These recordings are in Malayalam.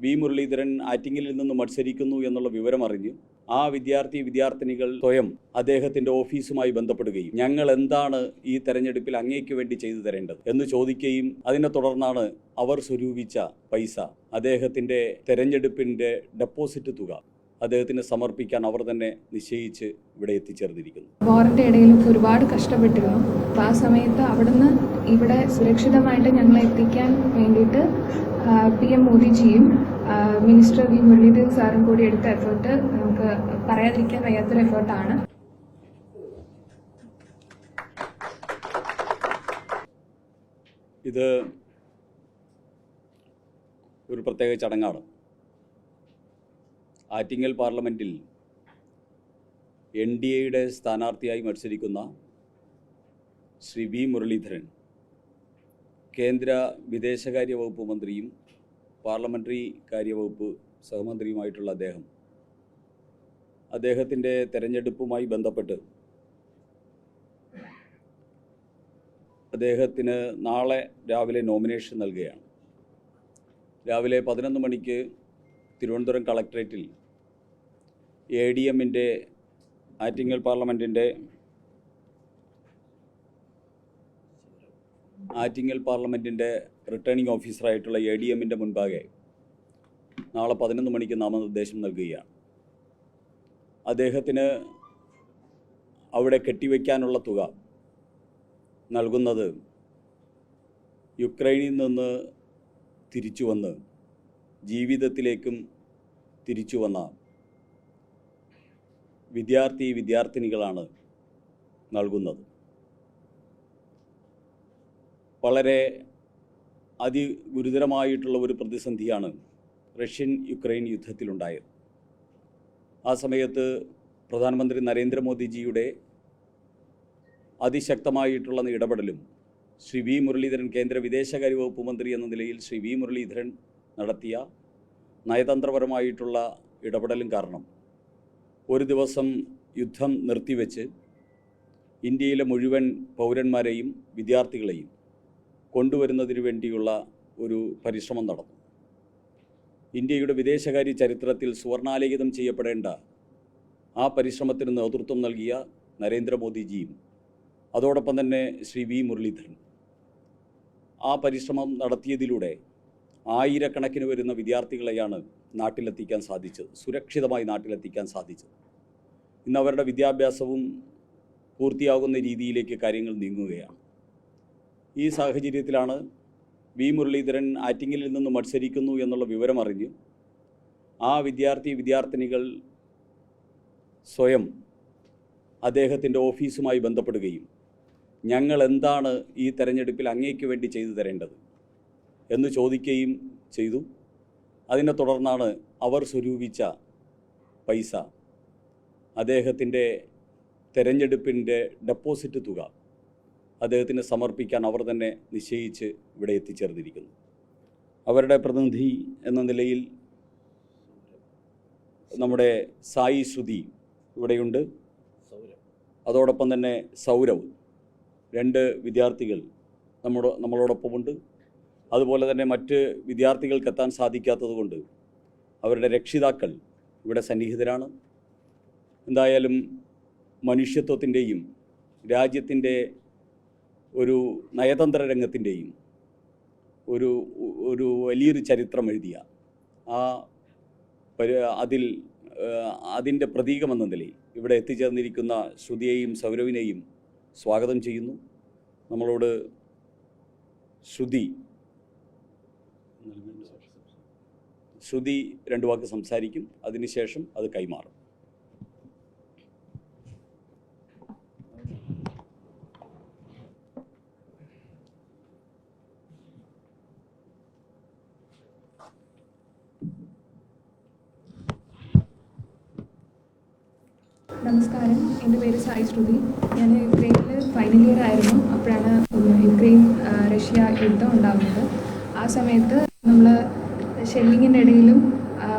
വി മുരളീധരൻ ആറ്റിങ്ങലിൽ നിന്ന് മത്സരിക്കുന്നു എന്നുള്ള വിവരം അറിഞ്ഞ് ആ വിദ്യാർത്ഥി വിദ്യാർത്ഥിനികൾ സ്വയം അദ്ദേഹത്തിന്റെ ഓഫീസുമായി ബന്ധപ്പെടുകയും ഞങ്ങൾ എന്താണ് ഈ തെരഞ്ഞെടുപ്പിൽ അങ്ങേക്ക് വേണ്ടി ചെയ്തു തരേണ്ടത് എന്ന് ചോദിക്കുകയും അതിനെ തുടർന്നാണ് അവർ സ്വരൂപിച്ച പൈസ അദ്ദേഹത്തിന്റെ തെരഞ്ഞെടുപ്പിന്റെ ഡെപ്പോസിറ്റ് തുക അദ്ദേഹത്തിന് സമർപ്പിക്കാൻ അവർ തന്നെ നിശ്ചയിച്ച് ഇവിടെ എത്തിച്ചേർന്നിരിക്കുന്നു. വാറിന്റെ ഇടയിലൊക്കെ ഒരുപാട് കഷ്ടപ്പെട്ടിരുന്നു. ആ സമയത്ത് അവിടുന്ന് ഇവിടെ സുരക്ഷിതമായിട്ട് ഞങ്ങളെ എത്തിക്കാൻ വേണ്ടിയിട്ട് പി എം മോദിജിയും മിനിസ്റ്റർ വി മുരളീധരൻ സാറും കൂടി എടുത്ത എഫേർട്ട് നമുക്ക് പറയാതിരിക്കാൻ വയ്യാത്തൊരു എഫേർട്ടാണ് ഇത് ഒരു പ്രത്യേക ചടങ്ങാണ്. ആറ്റിങ്ങൽ പാർലമെന്റിൽ എൻ ഡി എയുടെ സ്ഥാനാർത്ഥിയായി മത്സരിക്കുന്ന ശ്രീ വി മുരളീധരൻ കേന്ദ്ര വിദേശകാര്യ വകുപ്പ് മന്ത്രിയും പാർലമെന്ററി കാര്യവകുപ്പ് സഹമന്ത്രിയുമായിട്ടുള്ള അദ്ദേഹം അദ്ദേഹത്തിന്റെ തെരഞ്ഞെടുപ്പുമായി ബന്ധപ്പെട്ട് അദ്ദേഹത്തിന് നാളെ രാവിലെ നോമിനേഷൻ നൽകുകയാണ്. രാവിലെ പതിനൊന്ന് മണിക്ക് തിരുവനന്തപുരം കളക്ട്രേറ്റിൽ എ ഡി എമ്മിന്റെ ആറ്റിങ്ങൽ പാർലമെന്റിന്റെ ആറ്റിങ്ങൽ പാർലമെന്റിന്റെ റിട്ടേണിംഗ് ഓഫീസറായിട്ടുള്ള എ ഡി എമ്മിന്റെ മുൻപാകെ നാളെ പതിനൊന്ന് മണിക്ക് നാമനിർദ്ദേശം നൽകുകയാണ്. അദ്ദേഹത്തിന് അവിടെ കെട്ടിവെക്കാനുള്ള തുക നൽകുന്നത് യുക്രൈനിൽ നിന്ന് തിരിച്ചു വന്ന് ജീവിതത്തിലേക്കും തിരിച്ചു വന്ന വിദ്യാർത്ഥി വിദ്യാർത്ഥിനികളാണ് നൽകുന്നത്. വളരെ അതിഗുരുതരമായിട്ടുള്ള ഒരു പ്രതിസന്ധിയാണ് റഷ്യൻ യുക്രൈൻ യുദ്ധത്തിലുണ്ടായത്. ആ സമയത്ത് പ്രധാനമന്ത്രി നരേന്ദ്രമോദിജിയുടെ അതിശക്തമായിട്ടുള്ള ഇടപെടലും ശ്രീ വി മുരളീധരൻ കേന്ദ്ര വിദേശകാര്യ വകുപ്പ് മന്ത്രി എന്ന നിലയിൽ ശ്രീ വി മുരളീധരൻ നടത്തിയ നയതന്ത്രപരമായിട്ടുള്ള ഇടപെടലും കാരണം ഒരു ദിവസം യുദ്ധം നിർത്തിവെച്ച് ഇന്ത്യയിലെ മുഴുവൻ പൗരന്മാരെയും വിദ്യാർത്ഥികളെയും കൊണ്ടുവരുന്നതിന് വേണ്ടിയുള്ള ഒരു പരിശ്രമം നടന്നു. ഇന്ത്യയുടെ വിദേശകാര്യ ചരിത്രത്തിൽ സുവർണാലേഖിതം ചെയ്യപ്പെടേണ്ട ആ പരിശ്രമത്തിന് നേതൃത്വം നൽകിയ നരേന്ദ്രമോദിജിയും അതോടൊപ്പം തന്നെ ശ്രീ വി മുരളീധരൻ. ആ പരിശ്രമം നടത്തിയതിലൂടെ ആയിരക്കണക്കിന് വരുന്ന വിദ്യാർത്ഥികളെയാണ് നാട്ടിലെത്തിക്കാൻ സാധിച്ചത് സുരക്ഷിതമായി നാട്ടിലെത്തിക്കാൻ സാധിച്ചത്. ഇന്ന് അവരുടെ വിദ്യാഭ്യാസവും പൂർത്തിയാകുന്ന രീതിയിലേക്ക് കാര്യങ്ങൾ നീങ്ങുകയാണ്. ഈ സാഹചര്യത്തിലാണ് വി. മുരളീധരൻ ആറ്റിങ്ങിൽ നിന്ന് മത്സരിക്കുന്നു എന്നുള്ള വിവരമറിഞ്ഞ് ആ വിദ്യാർത്ഥി വിദ്യാർത്ഥിനികൾ സ്വയം അദ്ദേഹത്തിന്റെ ഓഫീസുമായി ബന്ധപ്പെടുകയും ഞങ്ങൾ എന്താണ് ഈ തെരഞ്ഞെടുപ്പിൽ അങ്ങേക്ക് വേണ്ടി ചെയ്തു തരേണ്ടത്? എന്ന് ചോദിക്കുകയും ചെയ്തു. അതിനെ തുടർന്നാണ് അവർ സ്വരൂപിച്ച പൈസ അദ്ദേഹത്തിന്റെ തെരഞ്ഞെടുപ്പിന്റെ ഡെപ്പോസിറ്റ് തുക അദ്ദേഹത്തിന് സമർപ്പിക്കാൻ അവർ തന്നെ നിശ്ചയിച്ച് ഇവിടെ എത്തിച്ചേർന്നിരിക്കുന്നു. അവരുടെ പ്രതിനിധി എന്ന നിലയിൽ നമ്മുടെ സായി ശ്രുതി ഇവിടെയുണ്ട്. അതോടൊപ്പം തന്നെ സൗരവ് രണ്ട് വിദ്യാർത്ഥികൾ നമ്മുടെ നമ്മളോടൊപ്പമുണ്ട്. അതുപോലെ തന്നെ മറ്റ് വിദ്യാർത്ഥികൾക്ക് എത്താൻ സാധിക്കാത്തതുകൊണ്ട് അവരുടെ രക്ഷിതാക്കൾ ഇവിടെ സന്നിഹിതരാണ്. എന്തായാലും മനുഷ്യത്വത്തിന്റെയും രാജ്യത്തിന്റെ ഒരു നയതന്ത്ര രംഗത്തിന്റെയും ഒരു ഒരു വലിയൊരു ചരിത്രം എഴുതിയ ആ അതിൽ അതിന്റെ പ്രതീകമെന്ന നിലയിൽ ഇവിടെ എത്തിച്ചേർന്നിരിക്കുന്ന ശ്രുതിയെയും സൗരവിനെയും സ്വാഗതം ചെയ്യുന്നു. നമ്മളോട് ശ്രുതി ശ്രുതി രണ്ട് വാക്ക് സംസാരിക്കും. അതിനുശേഷം അത് കൈമാറും. നമസ്കാരം. എന്റെ പേര് സായി ശ്രുതി. ഞാൻ യുക്രൈനിൽ ഫൈനൽ ഇയർ ആയിരുന്നു. അപ്പോഴാണ് യുക്രൈൻ റഷ്യ യുദ്ധം ഉണ്ടാകുന്നത് ആ സമയത്ത് നമ്മൾ ഷെല്ലിങ്ങിന്റെ ഇടയിലും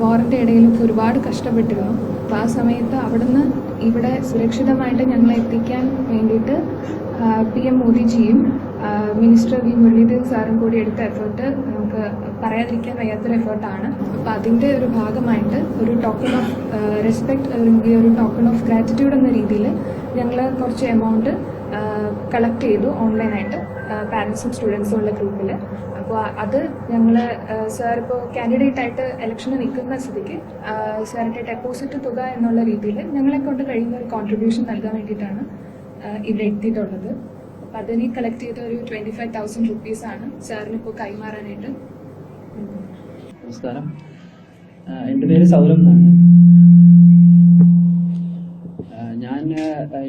വാറിന്റെ ഒക്കെ ഒരുപാട് കഷ്ടപ്പെട്ടിരുന്നു. അപ്പോൾ ആ സമയത്ത് അവിടുന്ന് ഇവിടെ സുരക്ഷിതമായിട്ട് ഞങ്ങളെ എത്തിക്കാൻ വേണ്ടിയിട്ട് പി എം മോദിജിയും മിനിസ്റ്റർ വി മുരളീധരൻ സാറും കൂടി എടുത്ത എഫേർട്ട് നമുക്ക് പറയാതിരിക്കാൻ വയ്യാത്തൊരു എഫേർട്ടാണ്. അപ്പോൾ അതിന്റെ ഒരു ഭാഗമായിട്ട് ഒരു ടോക്കൺ ഓഫ് റെസ്പെക്ട് അല്ലെങ്കിൽ ഒരു ടോക്കൺ ഓഫ് ഗ്രാറ്റിറ്റ്യൂഡ് എന്ന രീതിയിൽ ഞങ്ങൾ കുറച്ച് എമൗണ്ട് കളക്ട് ചെയ്തു ഓൺലൈനായിട്ട് പാരൻസും സ്റ്റുഡൻസും ഉള്ള ഗ്രൂപ്പിൽ അപ്പോൾ അത് ഞങ്ങൾ സാർ ഇപ്പോൾ കാൻഡിഡേറ്റ് ആയിട്ട് ഇലക്ഷന് നിൽക്കുന്ന സ്ഥിതിക്ക് സാറിന്റെ ഡെപ്പോസിറ്റ് തുക എന്നുള്ള രീതിയിൽ ഞങ്ങളെ കൊണ്ട് കഴിയുന്ന ഒരു കോൺട്രിബ്യൂഷൻ നൽകാൻ വേണ്ടിയിട്ടാണ് ഇവിടെ എത്തിയിട്ടുള്ളത്. അപ്പം അതിന് കളക്ട് ചെയ്ത ഒരു ട്വന്റി ഫൈവ് തൗസൻഡ് റുപ്പീസാണ് സാറിന് ഇപ്പോൾ കൈമാറാനായിട്ട്. നമസ്കാരം. എന്റെ പേര് സൗരഭ് എന്നാണ്. ഞാൻ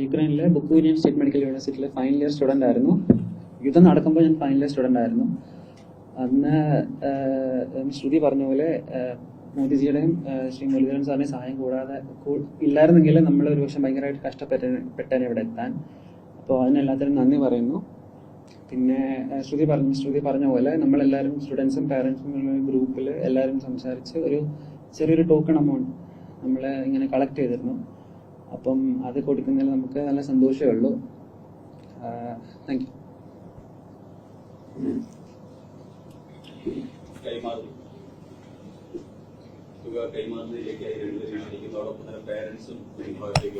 യുക്രൈനിലെ ബുക്കൂരിയൻ സ്റ്റേറ്റ് മെഡിക്കൽ യൂണിവേഴ്സിറ്റിയിലെ ഫൈനൽ ഇയർ സ്റ്റുഡന്റ് ആയിരുന്നു. യുദ്ധം നടക്കുമ്പോൾ ഞാൻ ഫൈനൽ ഇയർ സ്റ്റുഡന്റ് ആയിരുന്നു. അന്ന് ശ്രുതി പറഞ്ഞ പോലെ മോദിജിയുടെയും ശ്രീ മുരളീധരൻ സാറിനെ സഹായം കൂടാതെ ഇല്ലായിരുന്നെങ്കിൽ നമ്മൾ ഒരു ഭയങ്കരമായിട്ട് കഷ്ടപ്പെട്ടേനെ ഇവിടെ എത്താൻ. അപ്പോൾ അതിനെല്ലാത്തിനും നന്ദി പറയുന്നു. പിന്നെ ശ്രുതി പറഞ്ഞു ശ്രുതി പറഞ്ഞ പോലെ നമ്മളെല്ലാവരും സ്റ്റുഡൻസും പാരൻസും ഗ്രൂപ്പിൽ എല്ലാവരും സംസാരിച്ച് ഒരു ചെറിയൊരു ടോക്കൺ എമൗണ്ട് നമ്മളെ ഇങ്ങനെ കളക്ട് ചെയ്തിരുന്നു. അപ്പം അത് കൊടുക്കുന്നതിൽ നമുക്ക് നല്ല സന്തോഷമേ ഉള്ളൂ. താങ്ക് യു തുക കൈമാറുന്നതിലേക്കായി രണ്ടുപേരും ക്ഷണിക്കുന്നതോടൊപ്പം തന്നെ പേരൻസും ഈ ഭാഗത്തേക്ക്